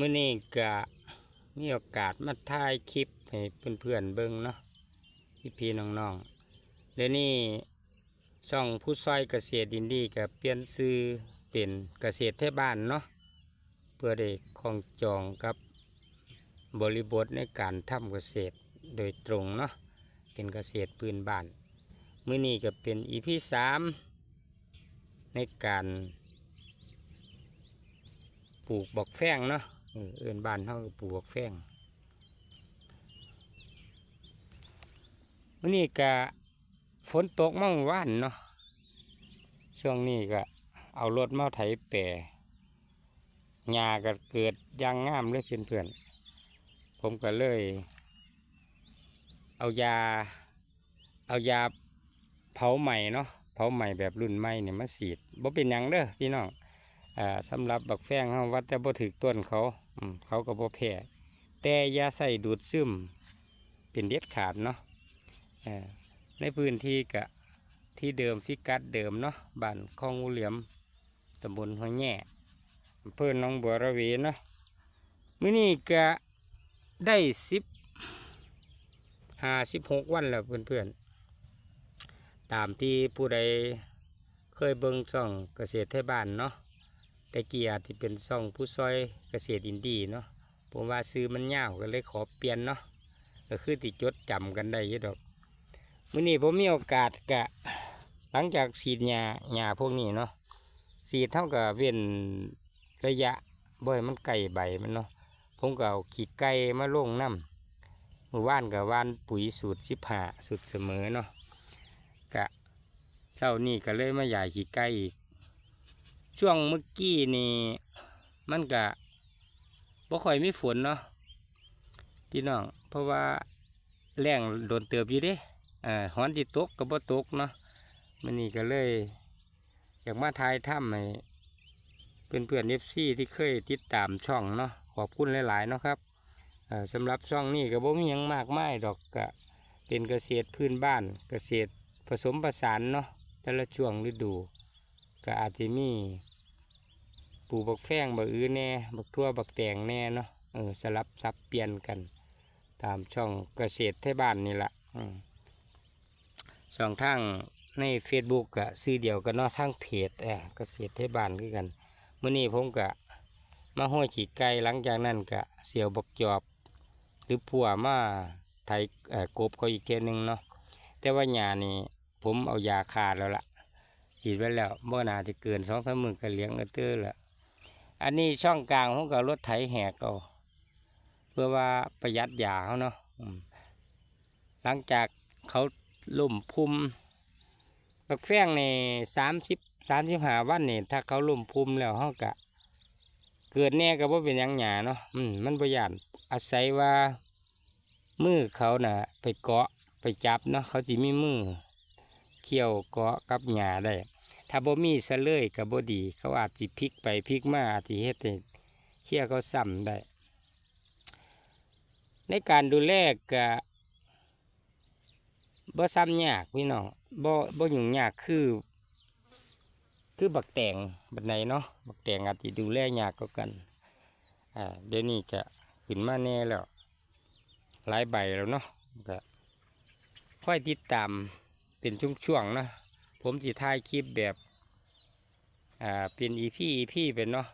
มื่อนี้ก็มีโอกาสมาถ่ายคลิปให้เพื่อนๆเบิ่งเนาะพี่พี่น้องๆเดี๋ยวนี้ช่องผู้ซอยเกษตรดินดีก็เปลี่ยนซื้อเป็นเกษตรเทศบ้านเนาะเพื่อได้คองจองกับบริบทในการทำเกษตรโดยตรงเนาะเป็นเกษตรพื้นบ้านมื่อนี้ก็เป็นอีพีสามในการปลูกบักแฟงเนาะ เออเอินบ้านเขาก็ปลูกแฟงวันนี้ก็ฝนตกมั่งว่านเนาะช่วงนี้ก็เอารถมาไถแปรหญ้าก็เกิดยางงามเลยเพื่อนๆผมก็เลย เอายา เอายาเผาใหม่เนาะเผาใหม่แบบรุ่นใหม่เนี่ยมาฉีดบ่เป็นยังเด้อพี่น้องอ่าสำหรับบักแฟงเฮาวัดแต่บ่ถึกต้นเขา เขาก็บ่แพ้แต่ยาใส่ดูดซึมเป็นเด็ดขาดเนาะในพื้นที่กะที่เดิมฟิกัดเดิมเนาะบ้านคลองงูเหลี่ยมตำบลห้วยแง่อำเภอหนองบัวระเวเนาะมื้อนี้ก็ได้สิบห้าสิบหกวันแล้วเพื่อนๆ ตามที่ผู้ใดเคยเบิ่งช่องเกษตรไทยบ้านเนาะ แต่เกียร์ที่เป็นซ่องผู้ซอยเกษตรอินดีเนาะผมว่าซื้อมันยาวก็เลยขอเปลี่ยนเนาะก็คือติจดจำกันได้ยี่ดอกมื้อนี้ผมมีโอกาสกะหลังจากฉีดยาหญ้าพวกนี้เนาะฉีดเท่ากับเว้นระยะบ่อยมันไก่ใบมันเนาะผมก็เอาขี้ไก่มาลงน้ำมือว่านกับว่านปุ๋ยสูตรสิบห้าสูตรเสมอเนาะกะเจ้านี่ก็เลยมาใหญ่ขี้ไก่อีก ช่วงเมื่อกี้นี่มันก็บ่ค่อยมีฝนเนาะพี่น้องเพราะว่าแรงโดนเติบอยู่เด้อ่าหอนที่ตกก็บ่ตกเนาะมันนี่ก็เลย อยากมาทายถ้ำให้เพื่อนเพื่อนเอฟซีที่เคยติดตามช่องเนาะขอบคุณหลายๆเนาะครับสำหรับช่องนี้ก็บ่มีหยังมากมายดอกก็เป็นเกษตรพื้นบ้านเกษตรผสมผสานเนาะแต่ละช่วงฤดูก็อาจจะมี ปลูกบักแฟงบักอื้อแน่บักทั่วบักแตงแน่เนาะเออสลับซับเปลี่ยนกัน ตามช่องเกษตรไทยบ้านนี่แหละอืมช่องทางใน Facebook ก็ซื้อเดียวกันเนาะทางเพจเออเกษตรไทยบ้านคือกันเมื่อนี้ผมก็มาห้อยขีดไก่หลังจากนั้นก็เสียวบักจอบ หรือผัวมาไถเอ่อกบเขาอีกเทียหนึงเนาะแต่ว่าหญ้านี่ผมเอายาขาดแล้วล่ะฉีดไว้แล้วเมื่อนาจะเกินสองสามหมื่นก็เลี้ยงเออเตอร์ละ อันนี้ช่องกลางผมก็รถไถแหกเอาเพื่อว่าประหยัดยาเขาเนาะหลังจากเขาล่มพุ่มบักแฟงในสามสิบสามสิบห้าวันนี่ถ้าเขาล่มพุ่มแล้วเขากะ เกิดแน่ก็บ่เป็นยังหยาเนาะอืมมันประหยัดอาศัยว่ามือเขาน่ะ ไปเกาะไปจับเนาะเขาจะมีมือเขี่ยวเกาะกับหญ้าได้ ถ้าบ่มีซะเลยก็บ่ดี เขาอาจสิพลิกไปพลิกมาอาจสิเฮ็ดให้เขี่ยเขาซ้ำได้ ในการดูแลก็บ่ซ้ำยากพี่น้องบ่บ่ยุ่งยากคือ คือบักแตงบัดไหนเนาะบักแตงอาจสิดูแลยากกว่ากันอ่าเดี๋ยวนี้ก็ขึ้นมาแน่แล้ว หลายใบแล้วเนาะก็ค่อยติดตามเป็นช่วงๆเนาะ ผมสิถ่ายคลิปแบบอ่าเป็นอีพีอีพีเป็นเนาะ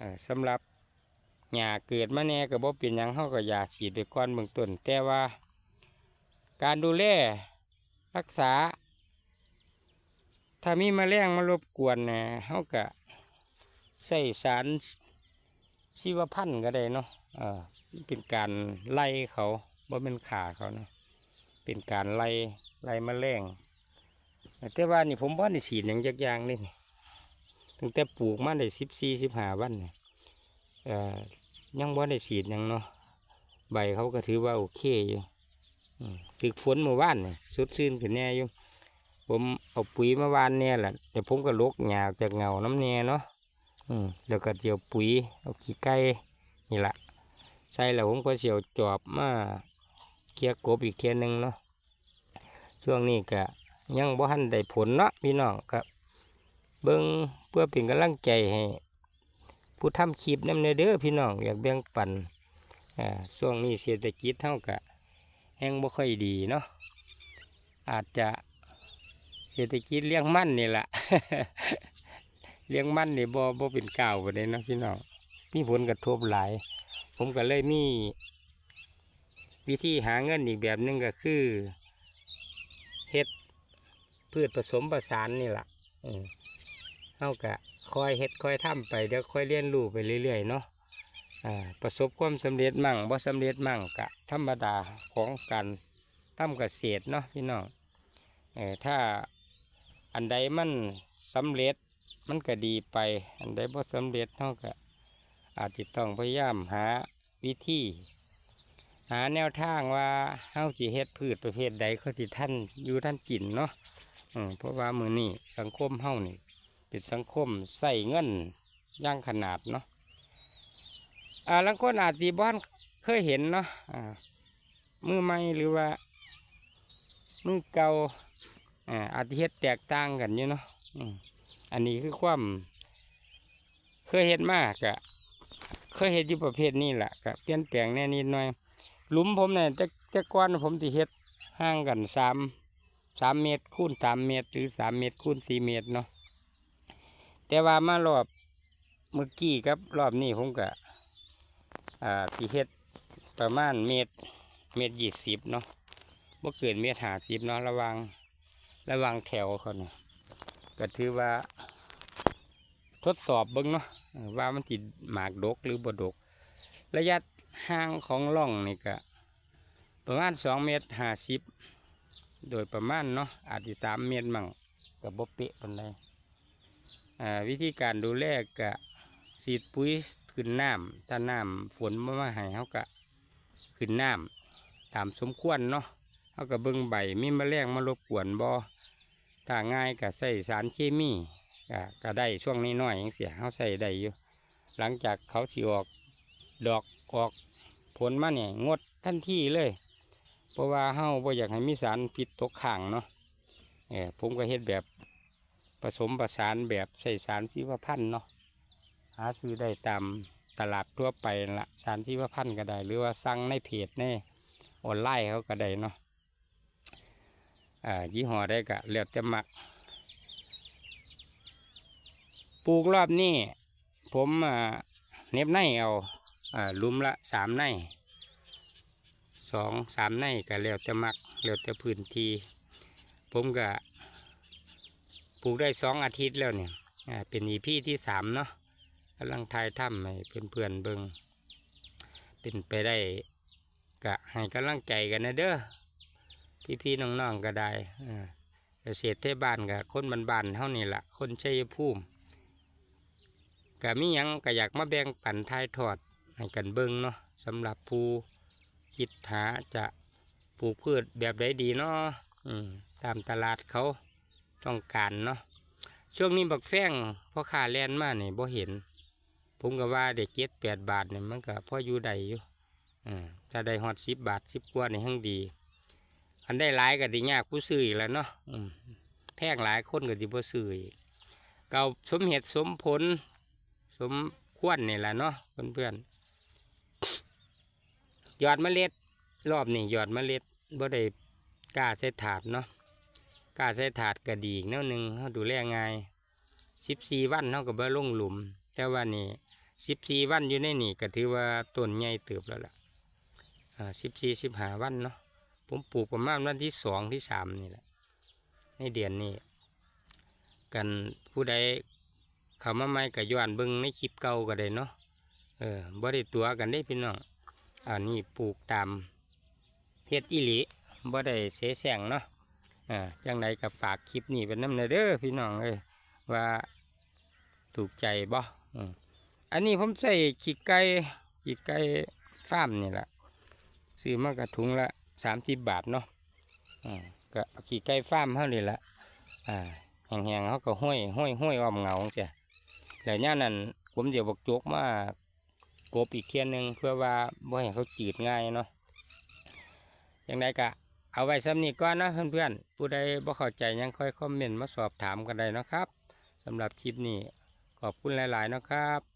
อ่าสำหรับหญ้าเกิดมาแน่ก็บ่เป็นหยังเฮาก็อยาฉีดไปก่อนเบื้องต้น แต่ว่า การดูแลรักษา ถ้ามีแมลงมารบกวนเนี่ยเฮาก็ใส่สารชีวพันธุ์ก็ได้เนาะเอ่าเป็นการไล่เขาบ่เป็นขาเขาเนาะเป็นการไล่ไล่แมลง แต่ว่านี่ผมว่าได้ฉีดอย่างยักยางนี่ตั้งแต่ปลูกมาได้สิบสี่สิบห้าวันนี่เอ่อยังว่าได้ฉีดหยังเนาะใบเขาก็ถือว่าโอเคอยู่อืมถึกฝนเมื่อวานเนี่ยสดชื่นขึ้นแน่อยู่ผมเอาปุ๋ยมาวานเนี่ยแหละเดี๋ยวผมก็ลกหยาจากเงาน้ำแน่เนาะแล้วก็เจียวปุ๋ยเอาขี้ไก่นี่แหละใส่แล้วผมก็เสียวจอบมาเคลียกบอีกเทียหนึงเนาะช่วงนี้ก็ ยังบ่ทันได้ผลเนาะพี่น้องครับเบิ่งเพื่อเป็นกำลังใจให้ผู้ทำคลิปนำเนเด้อพี่น้องอยากแบ่งปันอ่าช่วงนี้เศรษฐกิจเท่ากับแห้งบ่ค่อยดีเนาะอาจจะเศรษฐกิจเลี้ยงมั่นนี่แหละเลี้ยงมั่นนี่บ่บ่เป็นก่าวไปเลยเนาะพี่น้องมีผลกระทบหลาย ผมก็เลยมี วิธีหาเงินอีกแบบหนึงก็คือเฮ็ด พืชผสมผสานนี่แหละเออเฮากะคอยเฮ็ดคอยทำไปเดี๋ยวคอยเรียนรู้ไปเรื่อยๆเนาะอ่าประสบความสำเร็จมั่งบ่สำเร็จมั่งกะธรรมดาของการทำเกษตรเนาะพี่น้องเออถ้าอันใดมันสำเร็จมันก็ดีไป อันใดบ่สำเร็จเฮาก็อาจจะต้องพยายามหาวิธีหาแนวทางว่าเฮาสิเฮ็ดพืชประเภทใดเขาสิท่านอยู่ท่านกินเนาะ เพราะว่ามือนี้สังคมเฮานี่เป็นสังคมใส่เงินย่างขนาดเนาะอ่าลังคนอาจสิบ้านเคยเห็นเนาะอ่ามือใหม่หรือว่า มือเก่าอ่าอาจจะเฮ็ดแตกต่างกันอยู่เนาะอันนี้คือความ เคยเห็นมากกะเคยเห็นอยู่ประเภทนี้แหละกะเปลี่ยนแปลงแน่นิดหน่อย หลุมผมเนี่ยแต่แต่ก้อนผมที่เฮ็ดห่างกันสาม สามเมตรคูณสามเมตร หรือสามเมตรคูณสี่เมตรเนาะแต่ว่ามารอบเมื่อกี้กับรอบนี้ผมก็อ่าที่เฮ็ดประมาณเมตรเมตรยี่สิบเนาะบ่เกินเมตรห้าสิบเนาะระวังระวังแถวเขาเนี่ยก็ถือว่า ทดสอบเบิ่งเนาะว่ามันติดหมากดกหรือบดก ระยะห่างของร่องนี่ก็ประมาณสองเมตรห้าสิบ โดยประมาณเนาะอาจจะสามเมตรมั่งกับบเปะปานใดอ่าวิธีการดูแลก็สีดปุ๋ยขึ้นน้ำถ้าน้ำฝนมามาให้เขาก็ขึ้นน้ำตามสมควรเนาะเขาก็เบิ่งใบมีแมลงมารบกวนบ่ถ้าง่ายก็ใส่สารเคมีก็ก็ได้ช่วงนี้น้อยๆอย่างเสียเขาใส่ได้อยู่ หลังจากเขาสิออกดอกออกผลมาเนี่ยงดทันทีเลย เพราะว่าเฮาบ่อยากให้มีสารพิษตกค้างเนาะเออผมก็เฮ็ดแบบผสมประสานแบบใส่สารชีวพันธุ์เนาะหาซื้อได้ตามตลาดทั่วไปละสารชีวพันธุ์ก็ได้ หรือว่าสั่งในเพจในออนไลน์เขาก็ได้เนาะอ่ายี่ห้อได้ก็แล้วแต่มักปลูกรอบนี้ผมเน็บในเอาอ่าลุมละสามใน สองสามในก็แล้วแต่มักแล้วแต่พื้นที่ผมก็ปลูกได้สองอาทิตย์แล้วเนี่ยอ่าเป็นอีพี่ที่สามเนาะกำลังทายถ้ำให้เพื่อนๆเบิงเป็นไปได้กะให้กำลังใจกันนะเด้อพี่ๆน้องๆก็ได้อ่าเกษตรเทศบานกับคนบ้านๆเท่านี่แหละคนชัยภูมิก็มียังก็อยากมาแบ่งปันทายทอดให้กันเบิ่งเนาะสำหรับผู้ คิดหาจะปลูกพืชแบบใดดีเนาะตามตลาดเขาต้องการเนาะช่วงนี้บักแฟงพ่อค้าแลนมาเนี่ยบ่เห็น ผมก็ว่าเด็กเจ็ดแปดบาทเนี่ยมันก็พออยู่ได้อยู่อืมถ้าได้ฮอดสิบบาทสิบกว่าในหั่งดี อันได้หลายก็ดียากผู้ซื้ออีกแล้วเนาะแพงหลายคนก็สิบ่ซื้ออีกเก่าสมเหตุสมผล สมควรนี่แหละเนาะเพื่อนๆ ยอดเมล็ด รอบนี้ยอดเมล็ดบ่ได้กล้าใส่ถาดเนาะกล้าใส่ถาดก็ดีอีกแนวหนึ่งเขาดูแลง่ายสิบสี่วันเขาก็บ่ลงหลุม แต่ว่านี่สิบสี่วันอยู่ในนี่ก็ถือว่าต้นใหญ่เติบแล้วล่ะอ่าสิบสี่สิบห้าวันเนาะผมปลูกประมาณวันที่สองที่สามนี่แหละในเดือนนี้กันผู้ใดเขามาใหม่กับย้อนเบิ่งในคลิปเก่าก็ได้เนาะเออบ่ได้ตัวกันได้พี่น้อง อันนี้ปลูกตามเทศอิลิบ่ได้เสแสร้งเนาะอ่าจังใดก็ฝากคลิปนี้เป็นน้ำเนเด้อพี่น้องเอ้ยว่าถูกใจบ่ออันนี้ผมใส่ขี้ไก่ขี้ไก่ฟาร์มนี่แหละซื้อมากระถุงละสามสิบบาทเนาะอ่าก็ขี้ไก่ฟาร์มเท่านี้ละอ่าแห้งๆเขาก็ห้อยห้อยห้อยอ้อมเงาจ้ะแล้วย่านั้นผมเดี๋ยวบอกโจกมา กบอีกเทียนหนึ่งเพื่อว่าบ่ให้เขาจืดง่ายเนาะอย่างไรก็เอาไว้สำนีก่อนนะเพื่อนๆผู้ใดบ่เข้าใจยังค่อยคอมเมนต์มาสอบถามกันได้นะครับสำหรับคลิปนี้ขอบคุณหลายๆนะครับ